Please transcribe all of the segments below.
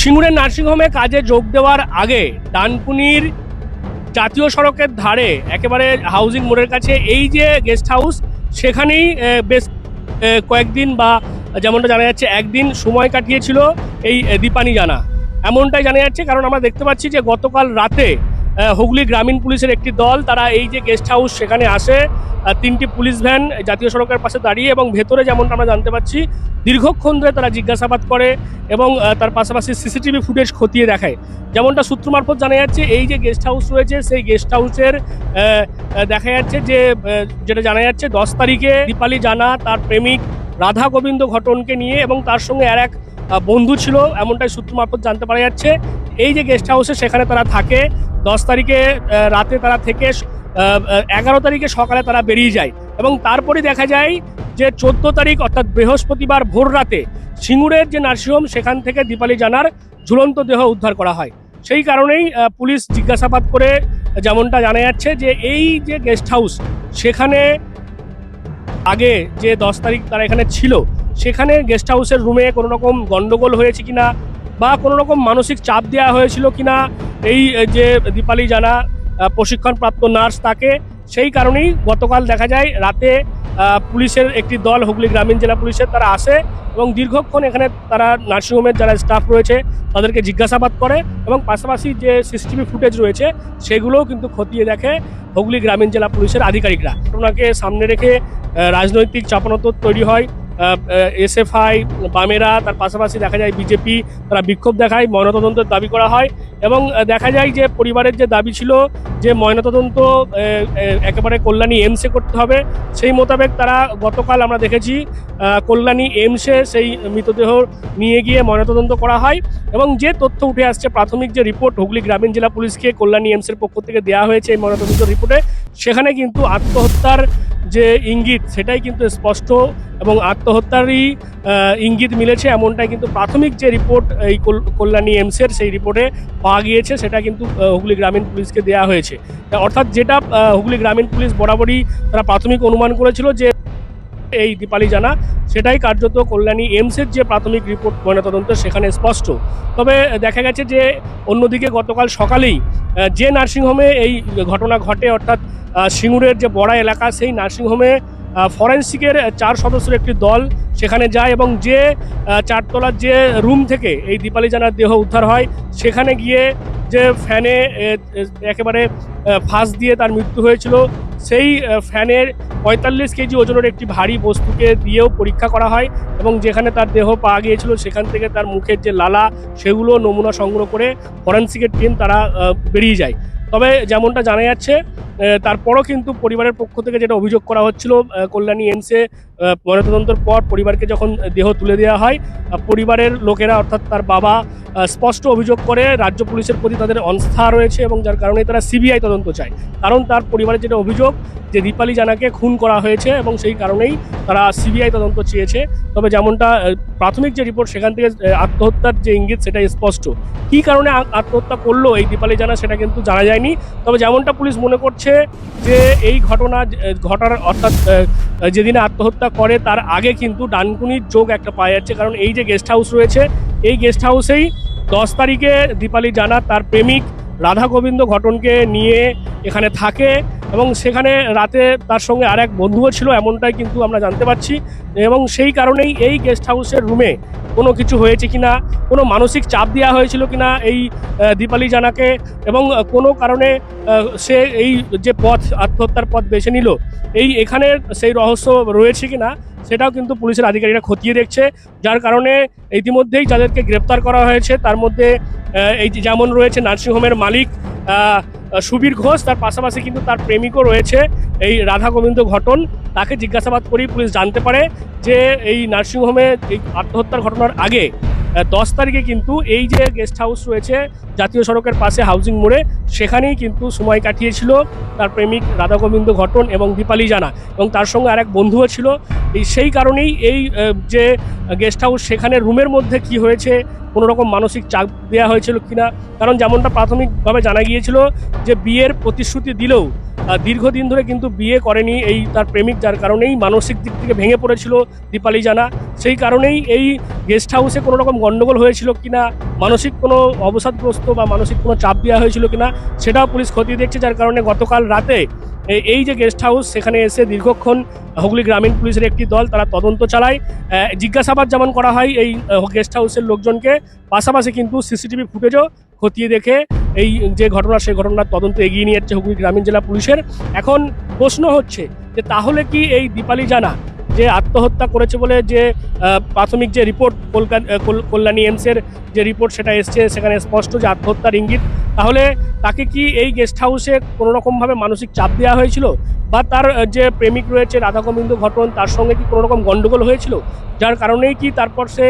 সিঙ্গুরের নার্সিংহোমে কাজে যোগ দেওয়ার আগে ডানকুনির জাতীয় সড়কের ধারে, একেবারে হাউজিং মোড়ের কাছে, এই যে গেস্ট হাউস সেখানেই বেশ কয়েকদিন বা যেমনটা জানা যাচ্ছে, একদিন সময় কাটিয়েছিল এই দীপানি জানা এমনটাই জানা যাচ্ছে, কারণ আমরা দেখতে পাচ্ছি যে গতকাল রাতে হুগলি গ্রামীণ পুলিশের একটি দল, তারা এই যে গেস্ট হাউস সেখানে আসে তিনটি পুলিশ ভ্যান জাতীয় সড়কের পাশে দাঁড়িয়ে এবং ভেতরে যেমনটা আমরা জানতে পাচ্ছি, দীর্ঘক্ষণ ধরে তারা জিজ্ঞাসাবাদ করে এবং তার পাশাপাশি সিসিটিভি ফুটেজ খতিয়ে দেখায়। যেমনটা সূত্র মারফত জানা যাচ্ছে, এই যে গেস্ট হাউস রয়েছে, সেই গেস্ট হাউসের দেখা যাচ্ছে যে যেটা জানা যাচ্ছে, দশ তারিখে দীপালি জানা, তার প্রেমিক রাধা গোবিন্দ ঘটনকে নিয়ে এবং তার সঙ্গে আর এক বন্ধু ছিল, এমনটাই সূত্র মারফত জানতে পারা যাচ্ছে। এই যে গেস্ট হাউসে সেখানে তারা থাকে দশ তারিখে রাতে তারা থেকে এগারো তারিখে সকালে তারা বেরিয়ে যায়। এবং তারপরে দেখা যায় যে চোদ্দ তারিখ, অর্থাৎ বৃহস্পতিবার ভোর রাতে, সিঙ্গুরের যে নার্সিংহোম, সেখান থেকে দীপালি জানার ঝুলন্ত দেহ উদ্ধার করা হয়। সেই কারণেই পুলিশ জিজ্ঞাসাবাদ করে যেমনটা জানা যাচ্ছে যে এই যে গেস্ট হাউস, সেখানে আগে যে দশ তারিখ তারা এখানে ছিল, সেখানে গেস্ট হাউসের রুমে কোনো রকম গন্ডগোল হয়েছে কিনা বা কোনো রকম মানসিক চাপ দেওয়া হয়েছিল কিনা, এই যে দীপালি জানা প্রশিক্ষণপ্রাপ্ত নার্স তাকে, সেই কারণেই গতকাল দেখা যায় রাতে পুলিশের একটি দল হুগলি গ্রামীণ জেলা পুলিশের তারা আসে এবং দীর্ঘক্ষণ এখানে তারা নার্সিংহোমের যারা স্টাফ রয়েছে তাদেরকে জিজ্ঞাসাবাদ করে এবং পাশাপাশি যে সিসিটিভি ফুটেজ রয়েছে সেগুলোও কিন্তু খতিয়ে দেখে হুগলি গ্রামীণ জেলা পুলিশের আধিকারিকরা। ওনাকে সামনে রেখে রাজনৈতিক চাপানোতর তৈরি হয়। এসএফআই, বামেরা, তার পাশাপাশি দেখা যায় বিজেপি, তারা বিক্ষোভ দেখায়, ময়নাতদন্তের দাবি করা হয় এবং দেখা যায় যে পরিবারের যে দাবি ছিল যে ময়নাতদন্ত একেবারে কল্যাণী এমসে করতে হবে, সেই মোতাবেক তারা গতকাল আমরা দেখেছি কল্যাণী এমসে সেই মৃতদেহ নিয়ে গিয়ে ময়নাতদন্ত করা হয় এবং যে তথ্য উঠে আসছে, প্রাথমিক যে রিপোর্ট হুগলি গ্রামীণ জেলা পুলিশকে কল্যাণী এমসের পক্ষ থেকে দেওয়া হয়েছে এই ময়নাতদন্ত রিপোর্টে, সেখানে কিন্তু আত্মহত্যার যে ইঙ্গিত, সেটাই কিন্তু স্পষ্ট এবং আত্মহত্যারই ইঙ্গিত মিলেছে এমনটাই কিন্তু প্রাথমিক যে রিপোর্ট এই কল্যাণী এমসের সেই রিপোর্টে পাওয়া গিয়েছে, সেটা কিন্তু হুগলি গ্রামীণ পুলিশকে দেওয়া হয়েছে। অর্থাৎ যেটা হুগলি গ্রামীণ পুলিশ বরাবরই তারা প্রাথমিক অনুমান করেছিল যে এই দীপালি জানা, সেটাই কার্যত কল্যাণী এমসের যে প্রাথমিক রিপোর্ট ময়নাতদন্ত সেখানে স্পষ্ট। তবে দেখা গেছে যে অন্যদিকে গতকাল সকালেই যে নার্সিংহোমে এই ঘটনা ঘটে, অর্থাৎ সিঙ্গুরের যে বড়া এলাকা, সেই নার্সিংহোমে ফরেন্সিকের চার সদস্যের একটি দল সেখানে যায় এবং যে চারতলার যে রুম থেকে এই দীপালি জানার দেহ উদ্ধার হয়, সেখানে গিয়ে যে ফ্যানে একেবারে ফাঁস দিয়ে তার মৃত্যু হয়েছিল, সেই ফ্যানের পঁয়তাল্লিশ কেজি ওজনের একটি ভারী বস্তুকে দিয়েও পরীক্ষা করা হয় এবং যেখানে তার দেহ পাওয়া গিয়েছিল, সেখান থেকে তার মুখের যে লালা, সেগুলো নমুনা সংগ্রহ করে ফরেন্সিকের টিম তারা বেরিয়ে যায়। তবে যেমনটা জানা যাচ্ছে তারপরও কিন্তু পরিবারের পক্ষ থেকে যেটা অভিযোগ করা হচ্ছিল কল্যাণী এমসে ময়নাতদন্তের পর পরিবারকে যখন দেহ তুলে দেওয়া হয় পরিবারের লোকেরা অর্থাৎ তার বাবা স্পষ্ট অভিযোগ করে রাজ্য পুলিশের প্রতি তাদের অনস্থা রয়েছে এবং যার কারণে তারা সিবিআই তদন্ত চায়। কারণ তার পরিবারের যেটা অভিযোগ যে দীপালি জানাকে খুন করা হয়েছে এবং সেই কারণেই তারা সিবিআই তদন্ত চেয়েছে। তবে যেমনটা প্রাথমিক যে রিপোর্ট সেখান থেকে আত্মহত্যার যে ইঙ্গিত সেটা স্পষ্ট। কী কারণে আত্মহত্যা করল এই দীপালি জানা সেটা কিন্তু জানা যায়নি। তবে যেমনটা পুলিশ মনে করছে যে এই ঘটনা ঘটার অর্থাৎ যেদিনে আত্মহত্যা করে তার আগে কিন্তু ডানকুনির যোগ একটা পাওয়া যাচ্ছে। কারণ এই যে গেস্ট হাউস রয়েছে, এই গেস্ট হাউসেই দশ তারিখে দীপালি জানা তার প্রেমিক। রাধা গোবিন্দ ঘটনকে নিয়ে এখানে থাকে এবং সেখানে রাতে তার সঙ্গে আর এক বন্ধুও ছিল, এমনটাই কিন্তু আমরা জানতে পারছি। এবং সেই কারণেই এই গেস্ট হাউসের রুমে কোনো কিছু হয়েছে কিনা, কোনো মানসিক চাপ দেওয়া হয়েছিল কিনা এই দীপালি জানাকে এবং কোনো কারণে সে এই যে পথ, আত্মহত্যার পথ বেছে নিল, এই এখানে সেই রহস্য রয়েছে কিনা সেটাও কিন্তু পুলিশের আধিকারিকরা খতিয়ে দেখছে। যার কারণে ইতিমধ্যেই যাদেরকে গ্রেপ্তার করা হয়েছে, তার মধ্যে এই যেমন রয়েছে নার্সিংহোমের মালিক সুবীর ঘোষ, তার পাশাপাশি কিন্তু তার প্রেমিকও রয়েছে, এই রাধা গোবিন্দ ঘটন। তাকে জিজ্ঞাসাবাদ করেই পুলিশ জানতে পারে যে এই নার্সিংহোমে এই আত্মহত্যার ঘটনার আগে দশ তারিখে কিন্তু এই যে গেস্ট হাউস রয়েছে জাতীয় সড়কের পাশে হাউজিং মোড়ে, সেখানেই কিন্তু সময় কাটিয়েছিল তার প্রেমিক রাধা গোবিন্দ ঘটন এবং দীপালি জানা। এবং তার সঙ্গে আরেক বন্ধুও ছিল। এই সেই কারণেই এই যে গেস্ট হাউস সেখানে রুমের মধ্যে কি হয়েছে, কোনো রকম মানসিক চাপ দেওয়া হয়েছিল কিনা, কারণ যেমনটা প্রাথমিকভাবে জানা গিয়েছিল যে বিয়ের প্রতিশ্রুতি দিলেও দীর্ঘদিন ধরে কিন্তু বিয়ে করেনি এই তার প্রেমিক, যার কারণেই মানসিক দিক থেকে ভেঙে পড়েছিল দীপালি জানা। সেই কারণেই এই গেস্ট হাউসে কোনো রকম গন্ডগোল হয়েছিল কিনা, মানসিক কোনো অবসাদগ্রস্ত বা মানসিক কোনো চাপ দেওয়া হয়েছিল কিনা, সেটাও পুলিশ খতিয়ে দেখছে, যার কারণে গতকাল রাতে এই যে গেস্ট হাউস সেখানে এসে দীর্ঘক্ষণ হুগলি গ্রামীণ পুলিশের একটি দল তারা তদন্ত চালায়। জিজ্ঞাসাবাদ যেমন করা হয় এই গেস্ট হাউসের লোকজনকে, পাশাপাশি কিন্তু সিসিটিভি ফুটেজও খতিয়ে দেখে এই যে ঘটনা, সেই ঘটনার তদন্ত এগিয়ে নিয়ে যাচ্ছে হুগলি গ্রামীণ জেলা পুলিশের। এখন প্রশ্ন হচ্ছে যে তাহলে কি এই দীপালি জানা যে আত্মহত্যা করেছে বলে যে প্রাথমিক যে রিপোর্ট কল্যাণী এমসের যে রিপোর্ট সেটা এসছে, সেখানে স্পষ্ট যে আত্মহত্যার ইঙ্গিত। তাহলে তাকে কি এই গেস্ট হাউসে কোনো রকমভাবে মানসিক চাপ দেওয়া হয়েছিল? বা তার যে প্রেমিক রয়েছে রাধা গোবিন্দ ঘটন, তার সঙ্গে কি কোনো রকম গন্ডগোল হয়েছিল? যার কারণেই কি তারপর সে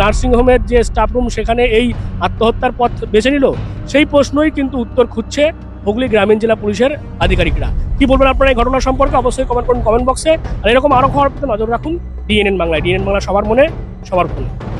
নার্সিংহোমের যে স্টাফ রুম, সেখানে এই আত্মহত্যার পথ বেছে নিল? সেই প্রশ্নই কিন্তু উত্তর খুঁজছে হুগলি গ্রামীণ জেলা পুলিশের আধিকারিকরা। কি বলবেন আপনারা এই ঘটনা সম্পর্কে? অবশ্যই কমেন্ট করুন কমেন্ট বক্সে আর এরকম আরও খবর নজর রাখুন। ডিএনএন বাংলায়। ডিএনএন বাংলা সবার মনে, সবার ফোনে।